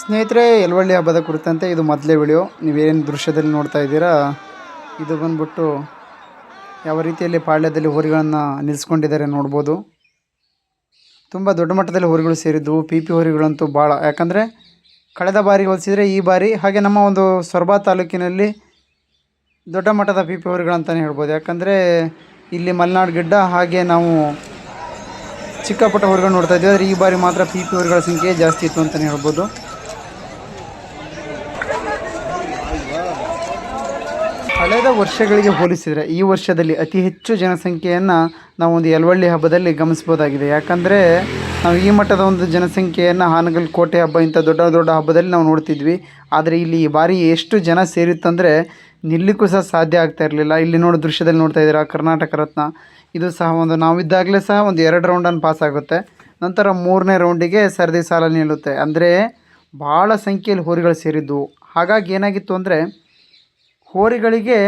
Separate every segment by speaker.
Speaker 1: ಸ್ನೇಹಿತರೆ ಎಲ್ವಳ್ಳಿ ಹಬ್ಬದ ಕುರಿತಂತೆ ಇದು ಮೊದಲೇ ವಿಡಿಯೋ. ನೀವೇನು ದೃಶ್ಯದಲ್ಲಿ ನೋಡ್ತಾ ಇದ್ದೀರಾ? ಇದು ಬಂದ್ಬಿಟ್ಟು ಯಾವ ರೀತಿಯಲ್ಲಿ ಪಾಳ್ಯದಲ್ಲಿ ಹೋರಿಗಳನ್ನು ನಿಲ್ಲಿಸ್ಕೊಂಡಿದ್ದಾರೆ ನೋಡ್ಬೋದು. ತುಂಬ ದೊಡ್ಡ ಮಟ್ಟದಲ್ಲಿ ಹೋರಿಗಳು ಸೇರಿದ್ದು ಪಿ ಪಿ ಹೋರಿಗಳಂತೂ ಭಾಳ ಯಾಕಂದರೆ, ಕಳೆದ ಬಾರಿ ಹೋಲಿಸಿದರೆ ಈ ಬಾರಿ ಹಾಗೆ ನಮ್ಮ ಒಂದು ಸೊರಬ ತಾಲೂಕಿನಲ್ಲಿ ದೊಡ್ಡ ಮಟ್ಟದ ಪಿ ಪಿ ಹೋರಿಗಳಂತಲೇ ಹೇಳ್ಬೋದು. ಯಾಕಂದರೆ, ಇಲ್ಲಿ ಮಲೆನಾಡು ಗಿಡ್ಡ ಹಾಗೆ ನಾವು ಚಿಕ್ಕ ಪುಟ್ಟ ಹೋರಿಗಳು ನೋಡ್ತಾ ಇದ್ದೀವಿ. ಆದರೆ ಈ ಬಾರಿ ಮಾತ್ರ ಪಿ ಪಿ ಹೋರಿಗಳ ಸಂಖ್ಯೆ ಜಾಸ್ತಿ ಇತ್ತು ಅಂತಲೇ ಹೇಳ್ಬೋದು. ಕಳೆದ ವರ್ಷಗಳಿಗೆ ಹೋಲಿಸಿದರೆ ಈ ವರ್ಷದಲ್ಲಿ ಅತಿ ಹೆಚ್ಚು ಜನಸಂಖ್ಯೆಯನ್ನು ನಾವು ಒಂದು ಯಲವಳ್ಳಿ ಹಬ್ಬದಲ್ಲಿ ಗಮನಿಸ್ಬೋದಾಗಿದೆ ಯಾಕಂದರೆ ನಾವು ಈ ಮಟ್ಟದ ಒಂದು ಜನಸಂಖ್ಯೆಯನ್ನು ಹಾನಗಲ್ ಕೋಟೆ ಹಬ್ಬ ಇಂಥ ದೊಡ್ಡ ದೊಡ್ಡ ಹಬ್ಬದಲ್ಲಿ ನಾವು ನೋಡ್ತಿದ್ವಿ. ಆದರೆ ಇಲ್ಲಿ ಈ ಬಾರಿ ಎಷ್ಟು ಜನ ಸೇರಿತ್ತಂದರೆ ನಿಲ್ಲಕ್ಕೂ ಸಹ ಸಾಧ್ಯ ಆಗ್ತಾ ಇರಲಿಲ್ಲ. ಇಲ್ಲಿ ನೋಡೋ ದೃಶ್ಯದಲ್ಲಿ ನೋಡ್ತಾ ಇದ್ದೀರಾ, ಕರ್ನಾಟಕ ರತ್ನ. ಇದು ಸಹ ಒಂದು ನಾವಿದ್ದಾಗಲೇ ಸಹ ಒಂದು ಎರಡು ರೌಂಡನ್ನು ಪಾಸ್ ಆಗುತ್ತೆ. ನಂತರ ಮೂರನೇ ರೌಂಡಿಗೆ ಸರದಿ ಸಾಲ ನಿಲ್ಲುತ್ತೆ. ಅಂದರೆ ಭಾಳ ಸಂಖ್ಯೆಯಲ್ಲಿ ಹೋರಿಗಳು ಸೇರಿದ್ದವು ಹಾಗಾಗಿ ಏನಾಗಿತ್ತು ಅಂದರೆ ಹೋರಿಗಳಿಗೆ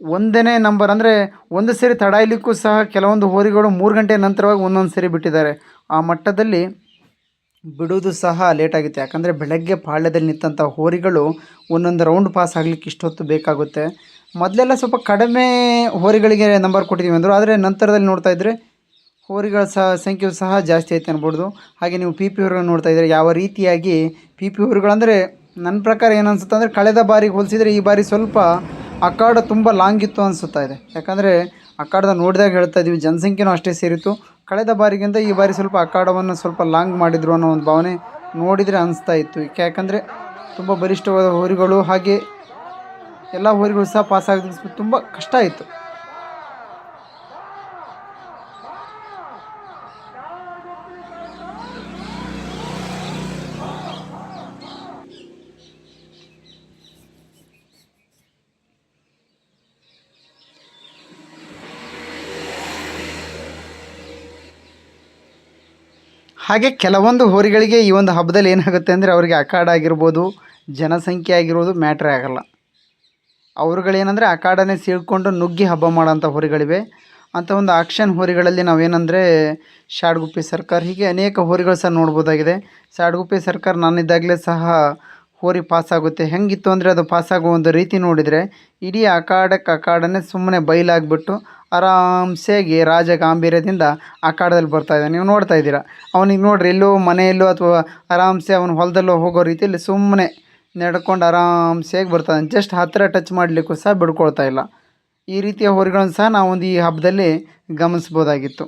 Speaker 1: ಒಂದನೇ ನಂಬರ್ ಅಂದರೆ ಒಂದು ಸರಿ ತಡಾಯಲಿಕ್ಕೂ ಸಹ ಕೆಲವೊಂದು ಹೋರಿಗಳು ಮೂರು ಗಂಟೆ ನಂತರವಾಗಿ ಒಂದೊಂದು ಸರಿ ಬಿಟ್ಟಿದ್ದಾರೆ. ಆ ಮಟ್ಟದಲ್ಲಿ ಬಿಡುವುದು ಸಹ ಲೇಟಾಗುತ್ತೆ ಯಾಕಂದರೆ ಬೆಳಗ್ಗೆ ಪಾಳ್ಯದಲ್ಲಿ ನಿಂತಂಥ ಹೋರಿಗಳು ಒಂದೊಂದು ರೌಂಡ್ ಪಾಸ್ ಆಗಲಿಕ್ಕೆ ಇಷ್ಟೊತ್ತು ಬೇಕಾಗುತ್ತೆ. ಮೊದಲೆಲ್ಲ ಸ್ವಲ್ಪ ಕಡಿಮೆ ಹೋರಿಗಳಿಗೆ ನಂಬರ್ ಕೊಟ್ಟಿದ್ದೀವಿ ಅಂದರು. ಆದರೆ ನಂತರದಲ್ಲಿ ನೋಡ್ತಾ ಇದ್ದರೆ ಹೋರಿಗಳ ಸಹ ಸಂಖ್ಯೆಯು ಸಹ ಜಾಸ್ತಿ ಐತೆ ಅನ್ಬೋದು. ಹಾಗೆ ನೀವು ಪಿ ಪಿ ಹೋರಿಗಳು ನೋಡ್ತಾ ಇದ್ದರೆ ಯಾವ ರೀತಿಯಾಗಿ ಪಿ ಪಿ ಹೋರಿಗಳಂದರೆ ನನ್ನ ಪ್ರಕಾರ ಏನು ಅನ್ಸುತ್ತೆ ಅಂದರೆ ಕಳೆದ ಬಾರಿಗೆ ಹೋಲಿಸಿದರೆ ಈ ಬಾರಿ ಸ್ವಲ್ಪ ಅಖಾಡ ತುಂಬ ಲಾಂಗ್ ಇತ್ತು ಅನಿಸುತ್ತಾ ಇದೆ. ಯಾಕಂದರೆ ಅಖಾಡದ ನೋಡಿದಾಗ ಹೇಳ್ತಾ ಇದ್ದೀವಿ ಜನಸಂಖ್ಯೆನೂ ಅಷ್ಟೇ ಸೇರಿತ್ತು. ಕಳೆದ ಬಾರಿಗಿಂತ ಈ ಬಾರಿ ಸ್ವಲ್ಪ ಅಖಾಡವನ್ನು ಸ್ವಲ್ಪ ಲಾಂಗ್ ಮಾಡಿದ್ರು ಅನ್ನೋ ಒಂದು ಭಾವನೆ ನೋಡಿದರೆ ಅನಿಸ್ತಾ ಇತ್ತು. ಯಾಕಂದರೆ ತುಂಬ ಬಲಿಷ್ಠವಾದ ಹೋರಿಗಳು ಹಾಗೆ ಎಲ್ಲ ಹೋರಿಗಳು ಸಹ ಪಾಸ್ ಆಗೋದು ತುಂಬ ಕಷ್ಟ ಆಯಿತು ಹಾಗೆ ಕೆಲವೊಂದು ಹೋರಿಗಳಿಗೆ ಈ ಒಂದು ಹಬ್ಬದಲ್ಲಿ ಏನಾಗುತ್ತೆ ಅಂದರೆ ಅವರಿಗೆ ಅಖಾಡ ಆಗಿರ್ಬೋದು, ಜನಸಂಖ್ಯೆ ಆಗಿರೋದು ಮ್ಯಾಟ್ರೇ ಆಗೋಲ್ಲ. ಅವ್ರುಗಳೇನಂದರೆ ಅಖಾಡನೇ ಸೀಳ್ಕೊಂಡು ನುಗ್ಗಿ ಹಬ್ಬ ಮಾಡೋಂಥ ಹೋರಿಗಳಿವೆ. ಅಂಥ ಒಂದು ಆಕ್ಷನ್ ಹೋರಿಗಳಲ್ಲಿ ನಾವೇನಂದರೆ ಶಾಡ್ಗುಪ್ಪಿ ಸರ್ಕಾರ, ಹೀಗೆ ಅನೇಕ ಹೋರಿಗಳು ಸಹ ನೋಡ್ಬೋದಾಗಿದೆ. ಶಾಡ್ಗುಪ್ಪಿ ಸರ್ಕಾರ ನಾನಿದ್ದಾಗಲೇ ಸಹ ಹೋರಿ ಪಾಸ್ ಆಗುತ್ತೆ ಹೆಂಗಿತ್ತು ಅಂದರೆ ಅದು ಪಾಸ್ ಆಗೋ ಒಂದು ರೀತಿ ನೋಡಿದರೆ ಇಡೀ ಅಖಾಡಕ್ಕೆ ಅಖಾಡನೇ ಸುಮ್ಮನೆ ಬಯಲಾಗ್ಬಿಟ್ಟು ಆರಾಮ್ಸೆಗೆ ರಾಜ ಗಾಂಭೀರ್ಯದಿಂದ ಅಖಾಡದಲ್ಲಿ ಬರ್ತಾ ಇದ್ದಾನೆ. ನೀವು ನೋಡ್ತಾ ಇದ್ದೀರಾ? ಅವನಿಗೆ ನೋಡ್ರಿ ಎಲ್ಲೋ ಮನೆಯಲ್ಲೋ ಅಥವಾ ಆರಾಮ್ಸೆ ಅವನ ಹೊಲದಲ್ಲೋ ಹೋಗೋ ರೀತಿಯಲ್ಲಿ ಸುಮ್ಮನೆ ನಡ್ಕೊಂಡು ಆರಾಮ್ಸೆಯಾಗಿ ಬರ್ತಾನೆ ಜಸ್ಟ್ ಹತ್ತಿರ ಟಚ್ ಮಾಡಲಿಕ್ಕೂ ಸಹ ಬಿಡ್ಕೊಳ್ತಾ ಇಲ್ಲ. ಈ ರೀತಿಯ ಹೋರಿಗಳನ್ನು ಸಹ ನಾವೊಂದು ಈ ಹಬ್ಬದಲ್ಲಿ ಗಮನಿಸ್ಬೋದಾಗಿತ್ತು.